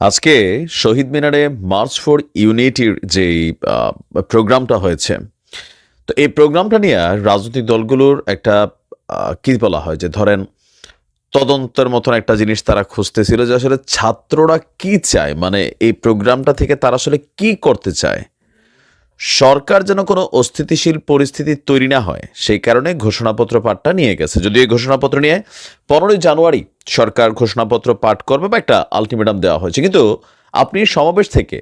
আজকে শহীদ মিনারে March for ইউনিটির যে প্রোগ্রামটা হয়েছে, তো এই প্রোগ্রামটা নিয়ে রাজনৈতিক দলগুলোর একটা কি বলা হয় যে ধরেন তদন্তের মতন একটা জিনিস তারা খুঁজতেছিল যে আসলে ছাত্ররা কি চায় মানে এই প্রোগ্রামটা থেকে তারা আসলে কি করতে চায়। সরকার যেন কোনো অস্থিতিশীল পরিস্থিতি তৈরি না হয়, সেই কারণে ঘোষণাপত্র পাঠটা নিয়ে গেছে। যদিও এই ঘোষণাপত্র নিয়ে পনেরোই জানুয়ারি সরকার ঘোষণাপত্র পাঠ করবে বা একটা আলটিমেটাম দেওয়া হয়েছে। কিন্তু আপনি সমাবেশ থেকে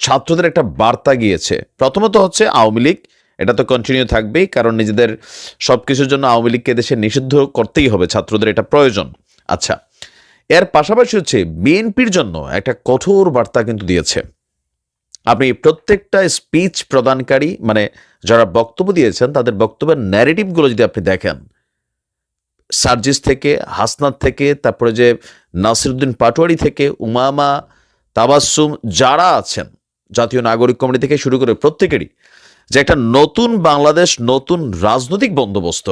ছাত্রদের একটা বার্তা গিয়েছে। প্রথমত হচ্ছে আওয়ামী লীগ, এটা তো কন্টিনিউ থাকবেই, কারণ নিজেদের সব কিছুর জন্য আওয়ামী লীগকে দেশে নিষিদ্ধ করতেই হবে, ছাত্রদের এটা প্রয়োজন। আচ্ছা এর পাশাপাশি হচ্ছে বিএনপির জন্য একটা কঠোর বার্তা কিন্তু দিয়েছে। আপনি প্রত্যেকটা স্পিচ প্রদানকারী মানে যারা বক্তব্য দিয়েছেন, তাদের বক্তব্যের ন্যারেটিভগুলো যদি আপনি দেখেন, সার্জিস থেকে, হাসনাত থেকে, তারপরে যে নাসিরুদ্দিন পাটোয়ারি থেকে, উমামা তাবাসুম যারা আছেন, জাতীয় নাগরিক কমিটি থেকে শুরু করে প্রত্যেকেরই, যে একটা নতুন বাংলাদেশ, নতুন রাজনৈতিক বন্দোবস্ত,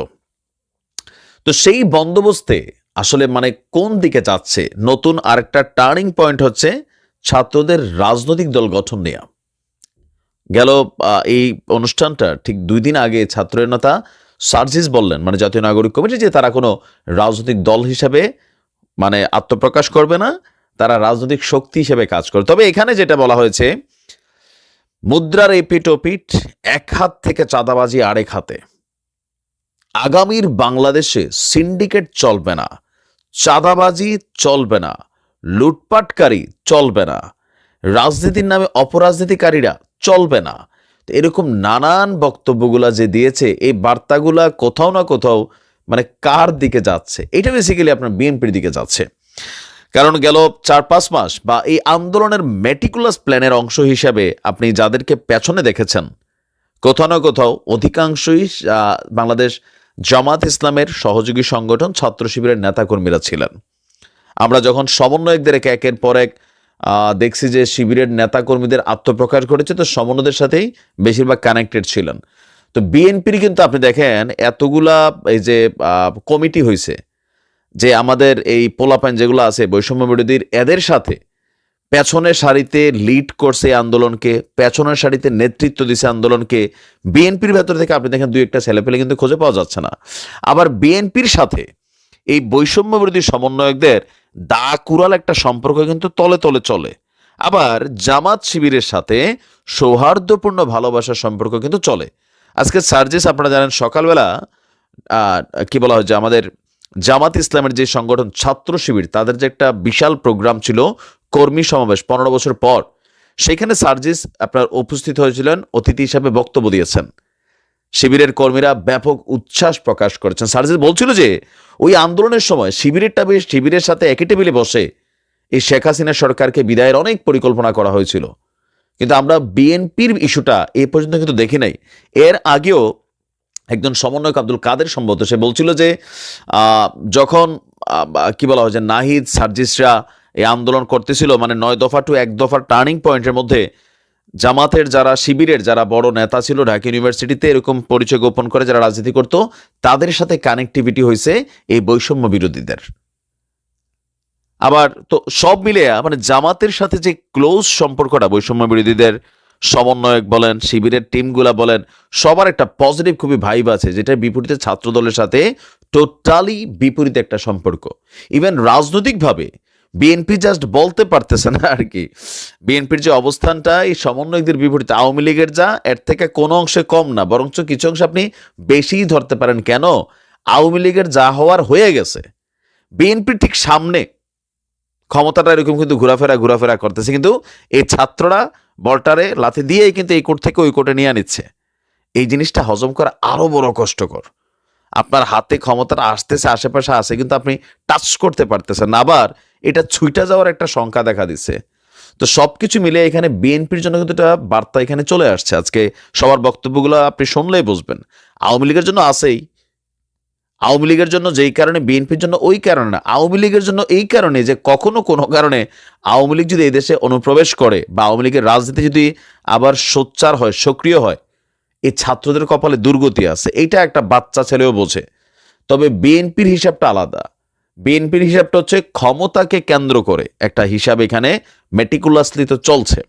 তো সেই বন্দোবস্তে আসলে মানে কোন দিকে যাচ্ছে? নতুন আরেকটা টার্নিং পয়েন্ট হচ্ছে ছাত্রদের রাজনৈতিক দল গঠন নেওয়া গেল এই অনুষ্ঠানটা ঠিক দুই দিন আগে ছাত্রের নেতা সার্জিস বললেন মানে জাতীয় নাগরিক কমিটি, যে তারা কোনো রাজনৈতিক দল হিসাবে মানে আত্মপ্রকাশ করবে না, তারা রাজনৈতিক শক্তি হিসেবে কাজ করে তবে এখানে যেটা বলা হয়েছে, মুদ্রার এপিট ওপিট এক হাত থেকে চাঁদাবাজি আরেক হাতে। আগামীর বাংলাদেশে সিন্ডিকেট চলবে না, চাঁদাবাজি চলবে না লুটপাটকারী চলবে না। রাজনীতির নামে অপরাজনীতিকারীরা চলবে না। এরকম নানান বক্তব্যগুলা যে দিয়েছে, এই বার্তাগুলা কোথাও না কোথাও মানে কার দিকে যাচ্ছে? এটা বেসিক্যালি আপনার বিএনপির দিকে যাচ্ছে। কারণ গেল চার পাঁচ মাস বা এই আন্দোলনের মেটিকুলাস প্ল্যানের অংশ হিসাবে আপনি যাদেরকে পেছনে দেখেছেন, কোথাও না কোথাও অধিকাংশই বাংলাদেশ জামাত ইসলামের সহযোগী সংগঠন ছাত্র শিবিরের নেতাকর্মীরা ছিলেন। আমরা যখন সমন্বয়কদের একে একের পর এক দেখছি যে শিবিরের নেতাকর্মীদের আত্মপ্রকাশ ঘটেছে, তো সমন্বয়দের সাথেই বেশিরভাগ কানেক্টেড ছিলেন। তো বিএনপির কিন্তু আপনি দেখেন এতগুলা এই যে কমিটি হয়েছে যে আমাদের এই পোলাপান যেগুলো আছে বৈষম্য বিরোধীর, এদের সাথে পেছনের সারিতে লিড করছে আন্দোলনকে, পেছনের সারিতে নেতৃত্ব দিছে আন্দোলনকে, বিএনপির ভেতর থেকে আপনি দেখেন দুই একটা ছেলেপেলে কিন্তু খুঁজে পাওয়া যাচ্ছে না। আবার বিএনপির সাথে এই বৈষম্য বিরোধী সমন্বয়কদের দা কুরাল একটা সম্পর্ক কিন্তু তলে তলে চলে। আবার জামাত শিবিরের সাথে সৌহার্দ্যপূর্ণ ভালোবাসার সম্পর্ক কিন্তু চলে। আজকে সার্জিস, আপনারা জানেন, সকালবেলা কি বলা হয় যে আমাদের জামাত ইসলামের যে সংগঠন ছাত্র শিবির, তাদের যে একটা বিশাল প্রোগ্রাম ছিল কর্মী সমাবেশ পনেরো বছর পর। সেখানে সার্জিস আপনার উপস্থিত হয়েছিলেন, অতিথি হিসাবে বক্তব্য দিয়েছেন। শিবিরের কর্মীরা ব্যাপক উচ্ছ্বাস প্রকাশ করেছেন। সার্জিস বলছিল যে, ওই আন্দোলনের সময় শিবিরেরটা বেশ, শিবিরের সাথে একই টেবিলে বসে এই শেখ হাসিনা সরকারকে বিদায়ের অনেক পরিকল্পনা করা হয়েছিল। কিন্তু আমরা বিএনপির ইস্যুটা এ পর্যন্ত কিন্তু দেখি নাই। এর আগেও একজন সমন্বয়ক আব্দুল কাদের সম্ভবত, সে বলছিল যে যখন কি বলা হয় যে নাহিদ, সার্জিসরা এই আন্দোলন করতেছিল মানে নয় দফা টু এক দফার টার্নিং পয়েন্টের মধ্যে জামাতের যারা শিবিরের যারা বড় নেতা ছিল ঢাকা ইউনিভার্সিটিতে এরকম পরিচয় গোপন করে যারা রাজনীতি করত, তাদের সাথে কানেক্টিভিটি হয়েছে এই বৈষম্য বিরোধীদের। আবার তো সব মিলে মানে জামাতের সাথে যে ক্লোজ সম্পর্কটা, বৈষম্য বিরোধীদের সমন্বয়ক বলেন, শিবিরের টিমগুলা বলেন, সবার একটা পজিটিভ খুবই ভাইব আছে যেটা বিপরীতে ছাত্র দলের সাথে টোটালি বিপরীত একটা সম্পর্ক। ইভেন রাজনৈতিকভাবে বিএনপি জাস্ট বলতে পারতেছে না আর কি। বিএনপির যে অবস্থানটা, এই সমন্বয়কদের বিপরীতে আওয়ামী লীগের যা, এর থেকে কোনো অংশে কম না, বরঞ্চ কিছু অংশে আপনি বেশিই ধরতে পারেন। কেন? আওয়ামী লীগের যা হওয়ার হয়ে গেছে। বিএনপির ঠিক সামনে। ক্ষমতাটা এরকম কিন্তু ঘোরাফেরা ঘোরাফেরা করতেছে। কিন্তু এই ছাত্ররা বলটারে লাথি দিয়েই কিন্তু এই কোর্ট থেকে ওই কোর্টে নিয়ে নিচ্ছে এই জিনিসটা হজম করা আরও বড় কষ্টকর। আপনার হাতে ক্ষমতাটা আসতেছে, আশেপাশে আসে কিন্তু আপনি টাচ করতে পারতেছেন আবার এটা ছুইটা যাওয়ার একটা সংখ্যা দেখা দিচ্ছে। তো সব কিছু মিলে এখানে বিএনপির জন্য কিন্তু একটা বার্তা এখানে চলে আসছে। আজকে সবার বক্তব্যগুলো আপনি শুনলেই বুঝবেন। আওয়ামী লীগের জন্য আসেই আওয়ামী লীগের জন্য যেই কারণে, বিএনপির জন্য ওই কারণে না, আওয়ামী লীগের জন্য এই কারণে যে কখনো কোনো কারণে আওয়ামী লীগ যদি এই দেশে অনুপ্রবেশ করে বা আওয়ামী লীগের রাজনীতি যদি আবার সোচ্চার হয়, সক্রিয় হয় এই ছাত্রদের কপালে দুর্গতি আছে। এটা একটা বাচ্চা ছেলেও বোঝে। তবে বিএনপির হিসাবটা আলাদা। বিএনপির হিসাবটা হচ্ছে ক্ষমতাকে কেন্দ্র করে। একটা হিসাব এখানে মেটিকুলাসলি তো চলছে।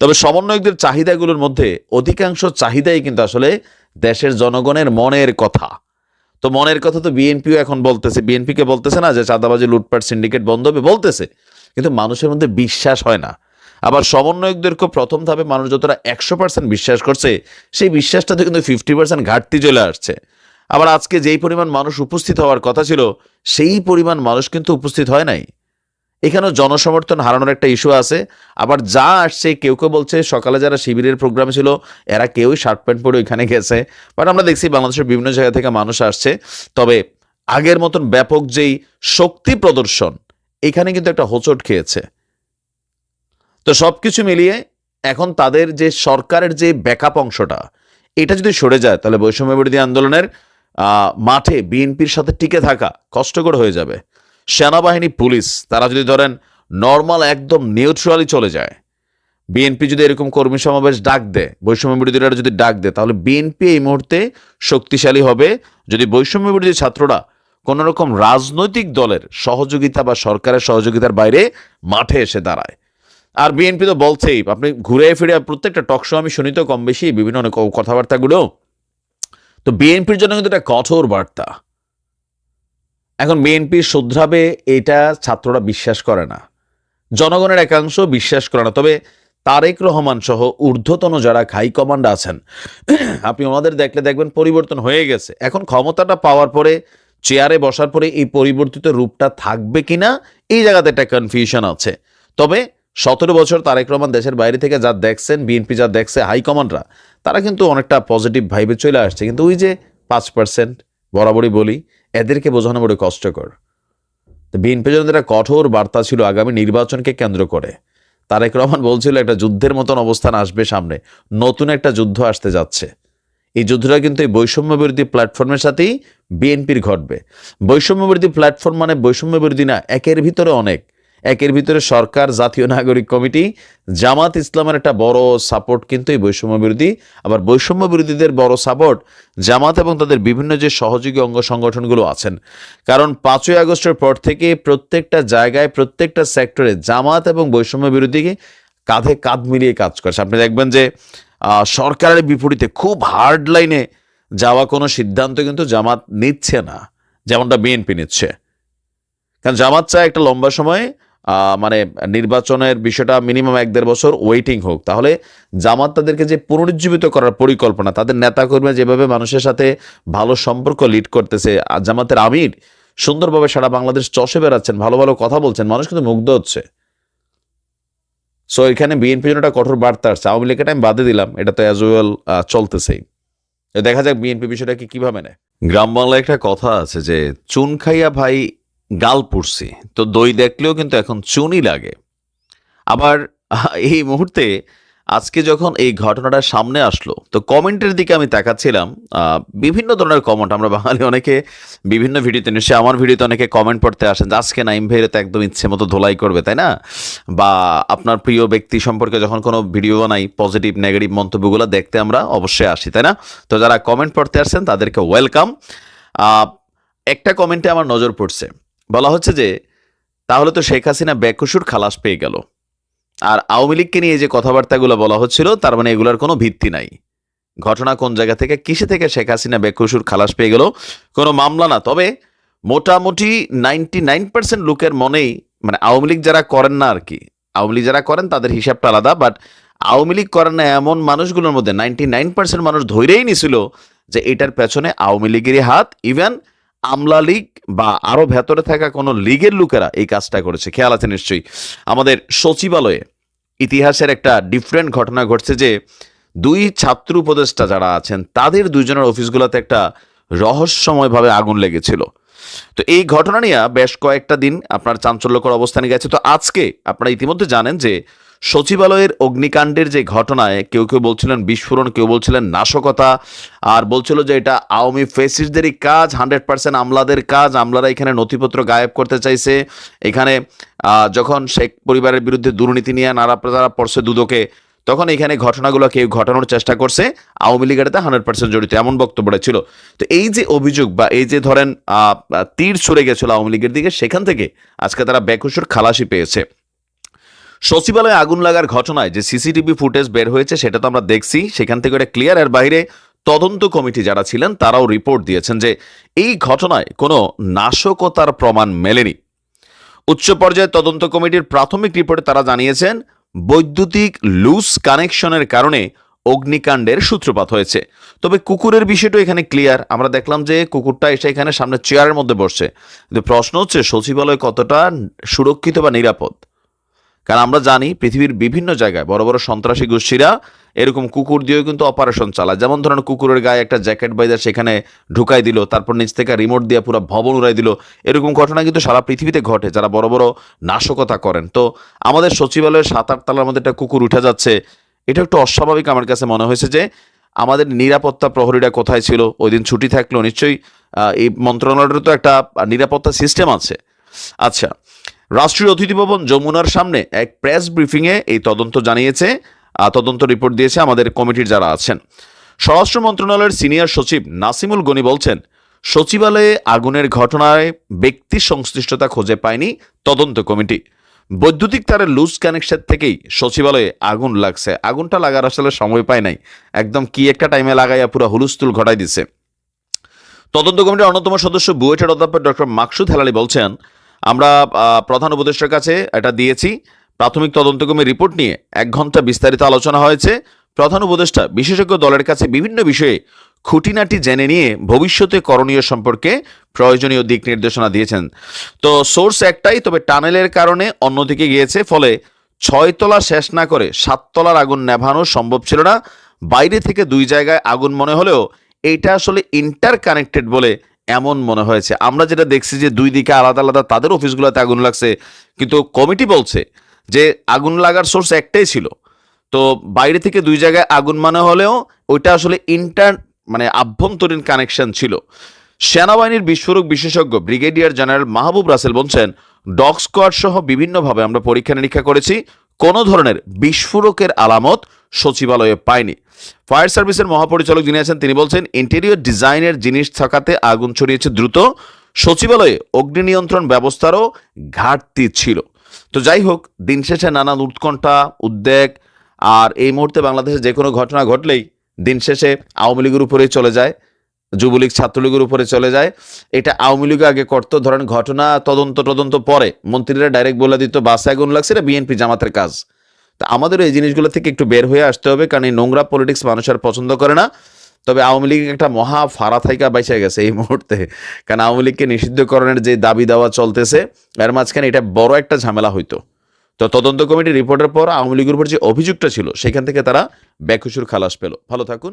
তবে সমন্বয়কদের চাহিদাগুলোর মধ্যে অধিকাংশ চাহিদাই কিন্তু আসলে দেশের জনগণের মনের কথা। তো মনের কথা তো বিএনপিও এখন বলতেছে। বিএনপিকে বলতেছে না যে চাঁদাবাজি, লুটপাট সিন্ডিকেট বন্ধ হবে বলতেছে। কিন্তু মানুষের মধ্যে বিশ্বাস হয় না। আবার সমন্বয়কদেরকে প্রথম ধাপে মানুষ যতটা একশো পার্সেন্ট বিশ্বাস করছে, সেই বিশ্বাসটাতে কিন্তু ফিফটি পার্সেন্ট ঘাটতি চলে আসছে। আবার আজকে যেই পরিমাণ মানুষ উপস্থিত হওয়ার কথা ছিল, সেই পরিমাণ মানুষ কিন্তু উপস্থিত হয় নাই। এখানেও জনসমর্থন হারানোর একটা ইস্যু আছে। আবার যা আসছে, কেউ কেউ বলছে, সকালে যারা শিবিরের প্রোগ্রাম ছিল, এরা কেউই শার্ট প্যান্ট পরে ওইখানে গেছে। বাট আমরা দেখছি বাংলাদেশের বিভিন্ন জায়গা থেকে মানুষ আসছে। তবে আগের মতন ব্যাপক যেই শক্তি প্রদর্শন, এখানে কিন্তু একটা হোঁচট খেয়েছে। তো সব কিছু মিলিয়ে এখন তাদের যে সরকারের যে ব্যাকআপ অংশটা, এটা যদি সরে যায়, তাহলে বৈষম্য বিরোধী আন্দোলনের মাঠে বিএনপির সাথে টিকে থাকা কষ্টকর হয়ে যাবে। সেনাবাহিনী, পুলিশ, তারা যদি ধরেন নর্মাল একদম নিউট্রালি চলে যায়, বিএনপি যদি এরকম কর্মী সমাবেশ ডাক দেয়, বৈষম্য বিরোধীরা যদি ডাক দেয়, তাহলে বিএনপি এই মুহূর্তে শক্তিশালী হবে। যদি বৈষম্য বিরোধী ছাত্ররা কোনো রকম রাজনৈতিক দলের সহযোগিতা বা সরকারের সহযোগিতার বাইরে মাঠে এসে দাঁড়ায়। আর বিএনপি তো বলছেই, আপনি ঘুরে ফিরে প্রত্যেকটা টক শো আমি শুনি তো কম বেশি, বিভিন্ন কথাবার্তাগুলো। তো বিএনপির জন্য কিন্তু একটা কঠোর বার্তা। এখন বিএনপি শুধরাবে, এটা ছাত্ররা বিশ্বাস করে না। জনগণের একাংশ বিশ্বাস করে না। তবে তারেক রহমান সহ ঊর্ধ্বতন যারা হাই কমান্ড আছেন, আপনি ওনাদের দেখলে দেখবেন পরিবর্তন হয়ে গেছে। এখন ক্ষমতাটা পাওয়ার পরে, চেয়ারে বসার পরে এই পরিবর্তিত রূপটা থাকবে কিনা, এই জায়গাতে একটা কনফিউশন আছে। তবে সতেরো বছর তারেক রহমান দেশের বাইরে থেকে যা দেখছেন, বিএনপি যা দেখছে হাইকমান্ডরা তারা কিন্তু অনেকটা পজিটিভ ভাইবে চলে আসছে। কিন্তু ওই যে পাঁচ পার্সেন্ট বরাবরই বলি, এদেরকে বোঝানো বড় কষ্টকর। বিএনপি একটা কঠোর বার্তা ছিল আগামী নির্বাচনকে কেন্দ্র করে, তারেক রহমান বলছিল, একটা যুদ্ধের মতন অবস্থান আসবে সামনে, নতুন একটা যুদ্ধ আসতে যাচ্ছে। এই যুদ্ধটা কিন্তু এই বৈষম্য বিরোধী প্ল্যাটফর্মের সাথেই বিএনপির ঘটবে। বৈষম্য বিরোধী প্ল্যাটফর্ম মানে বৈষম্য বিরোধী না, একের ভিতরে অনেক। একের ভিতরে সরকার, জাতীয় নাগরিক কমিটি, জামাত ইসলামের একটা বড় সাপোর্ট কিন্তু এই বৈষম্য বিরোধী। আবার বৈষম্য বিরোধীদের বড় সাপোর্ট জামাত এবং তাদের বিভিন্ন যে সহযোগী অঙ্গ সংগঠনগুলো আছেন। কারণ পাঁচই আগস্টের পর থেকে প্রত্যেকটা জায়গায়, প্রত্যেকটা সেক্টরে জামাত এবং বৈষম্য বিরোধী কাঁধে কাঁধ মিলিয়ে কাজ করছে। আপনি দেখবেন যে সরকারের বিপরীতে খুব হার্ড লাইনে যাওয়া কোনো সিদ্ধান্ত কিন্তু জামাত নিচ্ছে না। যেমনটা বিএনপি নিচ্ছে। কারণ জামাত চায় একটা লম্বা সময় মানে নির্বাচনের বিষয়টা মিনিমাম এক দেড় বছর ওয়েটিং হোক। তাহলে জামাত তাদেরকে যে পুনরুজ্জীবিত করার পরিকল্পনা, তাদের নেতাকর্মী যেভাবে মানুষের সাথে ভালো সম্পর্ক লিড করতেছে জামাতের আমির সুন্দরভাবে সারা বাংলাদেশ চষে বেড়াচ্ছেন, ভালো ভালো কথা বলছেন, মানুষ কিন্তু মুগ্ধ হচ্ছে। সো এখানে বিএনপি জন্য একটা কঠোর বার্তা আসছে। আওয়ামী লীগের টাইম বাদে দিলাম, এটা তো অ্যাজ ওয়েল চলতেছেই। দেখা যাক বিএনপি বিষয়টাকে কীভাবে নেয়। গ্রাম বাংলায় একটা কথা আছে যে চুন খাইয়া ভাই গাল পুড়ছি। তো দই দেখলেও কিন্তু এখন চুনই লাগে। আবার এই মুহূর্তে আজকে যখন এই ঘটনাটা সামনে আসলো, তো কমেন্টের দিকে আমি তাকাচ্ছিলাম। বিভিন্ন ধরনের কমেন্ট আমরা বাঙালি অনেকে বিভিন্ন ভিডিওতে, নিশ্চয়ই আমার ভিডিওতে অনেকে কমেন্ট পড়তে আসেন আজকে নাইম ভাইয়ের তো একদম ইচ্ছে মতো ধোলাই করবে তাই না? বা আপনার প্রিয় ব্যক্তি সম্পর্কে যখন কোনো ভিডিও বানাই পজিটিভ নেগেটিভ মন্তব্যগুলো দেখতে আমরা অবশ্যই আসি, তাই না? তো যারা কমেন্ট পড়তে আসছেন তাদেরকে ওয়েলকাম একটা কমেন্টে আমার নজর পড়ছে। বলা হচ্ছে যে, তাহলে তো শেখ হাসিনা বেকসুর খালাস পেয়ে গেল। আর আওয়ামী লীগকে নিয়ে যে কথাবার্তাগুলো বলা হচ্ছিল, তার মানে এগুলোর কোনো ভিত্তি নাই। ঘটনা কোন জায়গা থেকে, কিসে থেকে শেখ হাসিনা বেকসুর খালাস পেয়ে গেল, কোনো মামলা না। তবে মোটামুটি নাইনটি নাইন পার্সেন্ট লোকের মনেই মানে আওয়ামী লীগ যারা করেন না আর কি, আওয়ামী লীগ যারা করেন, তাদের হিসাবটা আলাদা। বাট আওয়ামী লীগ করেন না এমন মানুষগুলোর মধ্যে নাইনটি নাইন পার্সেন্ট মানুষ ধৈরেই নিছিল যে, এটার পেছনে আওয়ামী লীগেরই হাত। ইভেন আমলা লীগ বা আরও ভেতরে থাকা কোনো লীগের লোকেরা এই কাজটা করেছে। খেয়াল আছে নিশ্চয়ই। আমাদের সচিবালয়ে ইতিহাসের একটা ডিফারেন্ট ঘটনা ঘটছে যে, দুই ছাত্র উপদেষ্টা যারা আছেন, তাদের দুইজনের অফিসগুলোতে একটা রহস্যময়ভাবে আগুন লেগেছিল। তো এই ঘটনা নিয়ে বেশ কয়েকটা দিন আপনার চাঞ্চল্যকর অবস্থানে গেছে। তো আজকে আপনারা ইতিমধ্যে জানেন যে সচিবালয়ের অগ্নিকাণ্ডের যে ঘটনায় কেউ কেউ বলছিলেন বিস্ফোরণ, কেউ বলছিলেন নাশকতা, আর বলছিল যে এটা আওয়ামী ফেসিসদেরই কাজ, হান্ড্রেড পার্সেন্ট আমলাদের কাজ, আমলারা এখানে নথিপত্র গায়েব করতে চাইছে। এখানে যখন শেখ পরিবারের বিরুদ্ধে দুর্নীতি নিয়ে নারা তারা পড়ছে দুদকে, তখন এখানে ঘটনাগুলো কেউ ঘটানোর চেষ্টা করছে। আওয়ামী লীগের হান্ড্রেড পার্সেন্ট জড়িত, এমন বক্তব্যটা ছিল। তো এই যে অভিযোগ বা এই যে ধরেন তীর ছুড়ে গেছিল আওয়ামী লীগের দিকে, সেখান থেকে আজকে তারা বেকসুর খালাসি পেয়েছে। সচিবালয়ে আগুন লাগার ঘটনায় যে সিসিটিভি ফুটেজ বের হয়েছে সেটা তো আমরা দেখছি। সেখান থেকে এটা ক্লিয়ার এর বাইরে তদন্ত কমিটি যারা ছিলেন, তারাও রিপোর্ট দিয়েছেন যে এই ঘটনায় কোনো নাশকতার প্রমাণ মেলেনি। উচ্চ পর্যায়ের তদন্ত কমিটির প্রাথমিক রিপোর্টে তারা জানিয়েছেন, বৈদ্যুতিক লুজ কানেকশনের কারণে অগ্নিকাণ্ডের সূত্রপাত হয়েছে। তবে কুকুরের বিষয়টা এখানে ক্লিয়ার আমরা দেখলাম যে কুকুরটা এসে এখানে সামনে চেয়ারের মধ্যে বসছে। কিন্তু প্রশ্ন হচ্ছে, সচিবালয় কতটা সুরক্ষিত বা নিরাপদ? কারণ আমরা জানি পৃথিবীর বিভিন্ন জায়গায় বড় বড় সন্ত্রাসী গোষ্ঠীরা এরকম কুকুর দিয়েও কিন্তু অপারেশন চালায়। যেমন ধরেন কুকুরের গায়ে একটা জ্যাকেট বাইদা সেখানে ঢুকাই দিল, তারপর নিচ থেকে রিমোট দিয়ে পুরো ভবন উড়াই দিল। এরকম ঘটনা কিন্তু সারা পৃথিবীতে ঘটে, যারা বড় বড় নাশকতা করেন। তো আমাদের সচিবালয়ের সাত আট তলার মধ্যে একটা কুকুর উঠে যাচ্ছে। এটা একটু অস্বাভাবিক আমার কাছে মনে হয়েছে যে আমাদের নিরাপত্তা প্রহরীরা কোথায় ছিল, ওই দিন ছুটি থাকল নিশ্চয়ই এই মন্ত্রণালয়ের তো একটা নিরাপত্তা সিস্টেম আছে। আচ্ছা রাষ্ট্রীয় অতিথি ভবন যমুনার সামনে এক প্রেস ব্রিফিংয়ে এই তদন্ত জানিয়েছে তদন্ত রিপোর্ট দিয়েছে আমাদের কমিটির যারা আছেন। স্বরাষ্ট্র মন্ত্রণালয়ের সিনিয়র সচিব নাসিমুল গনি বলছেন, সচিবালয়ে আগুনের ঘটনায় ব্যক্তি সংশ্লিষ্টতা খুঁজে পায়নি তদন্ত কমিটি। বৈদ্যুতিক তারের লুজ কানেকশন থেকেই সচিবালয়ে আগুন লাগছে। আগুনটা লাগার আসলে সময় পায় নাই। একদম কি একটা টাইমে লাগাইয়া পুরো হুলুস্থুল ঘটাই দিছে। তদন্ত কমিটির অন্যতম সদস্য বুয়েটের অধ্যাপক ডক্টর মাকসুদ হেলালি বলছেন আমরা প্রধান উপদেষ্টার কাছে এটা দিয়েছি। প্রাথমিক তদন্ত কমিটির রিপোর্ট নিয়ে এক ঘণ্টা বিস্তারিত আলোচনা হয়েছে। প্রধান উপদেষ্টা বিশেষজ্ঞ দলের কাছে বিভিন্ন বিষয়ে খুঁটিনাটি জেনে নিয়ে ভবিষ্যতে করণীয় সম্পর্কে প্রয়োজনীয় দিক নির্দেশনা দিয়েছেন। তো সোর্স একটাই, তবে টানেলের কারণে অন্যদিকে গিয়েছে, ফলে ছয়তলা শেষ না করে সাততলার আগুন নেভানো সম্ভব ছিল না। বাইরে থেকে দুই জায়গায় আগুন মনে হলেও এইটা আসলে ইন্টার কানেক্টেড বলে এমন মনে হয়েছে। আমরা যেটা দেখছি যে দুই দিকে আলাদা আলাদা তাদের অফিসগুলোতে আগুন লাগছে, কিন্তু কমিটি বলছে যে আগুন লাগার সোর্স একটাই ছিল। তো বাইরে থেকে দুই জায়গায় আগুন মানে হলেও ওইটা আসলে ইন্টার মানে আভ্যন্তরীণ কানেকশন ছিল। সেনাবাহিনীর বিস্ফোরক বিশেষজ্ঞ ব্রিগেডিয়ার জেনারেল মাহবুব রাসেল বলছেন, ডগ স্কোয়াড সহ বিভিন্নভাবে আমরা পরীক্ষা নিরীক্ষা করেছি, কোনো ধরনের বিস্ফোরকের আলামত সচিবালয়ে পাইনি। ফায়ার সার্ভিসের মহাপরিচালক যিনি আছেন, তিনি বলছেন, ইন্টেরিয়র ডিজাইনের জিনিস থাকাতে আগুন ছড়িয়েছে দ্রুত। সচিবালয়ে অগ্নি নিয়ন্ত্রণ ব্যবস্থারও ঘাটতি ছিল। তো যাই হোক, দিন শেষে নানান উৎকণ্ঠা, উদ্বেগ, আর এই মুহূর্তে বাংলাদেশে যে কোনো ঘটনা ঘটলেই দিন শেষে আওয়ামী লীগের উপরেই চলে যায়, যুবলীগ, ছাত্রলীগের উপরে চলে যায়। এটা আওয়ামী লীগ আগে করতো। ধরেন, ঘটনা তদন্ত তদন্ত পরে মন্ত্রীরা ডাইরেক্ট বলে দিত, বাসে আগুন লাগছে এটা বিএনপি জামাতের কাজ। তা আমাদের এই জিনিসগুলো থেকে একটু বের হয়ে আসতে হবে, কারণ এই নোংরা পলিটিক্স মানুষ আর পছন্দ করে না। তবে আওয়ামী লীগ একটা মহা ফারা থাইকা বাইসে গেছে এই মুহূর্তে, কারণ আওয়ামী লীগকে নিষিদ্ধকরণের যে দাবি দেওয়া চলতেছে, এর মাঝখানে এটা বড় একটা ঝামেলা হইতো। তো তদন্ত কমিটির রিপোর্টের পর আওয়ামী লীগের উপর যে অভিযোগটা ছিল, সেখান থেকে তারা বেকসুর খালাস পেল। ভালো থাকুন।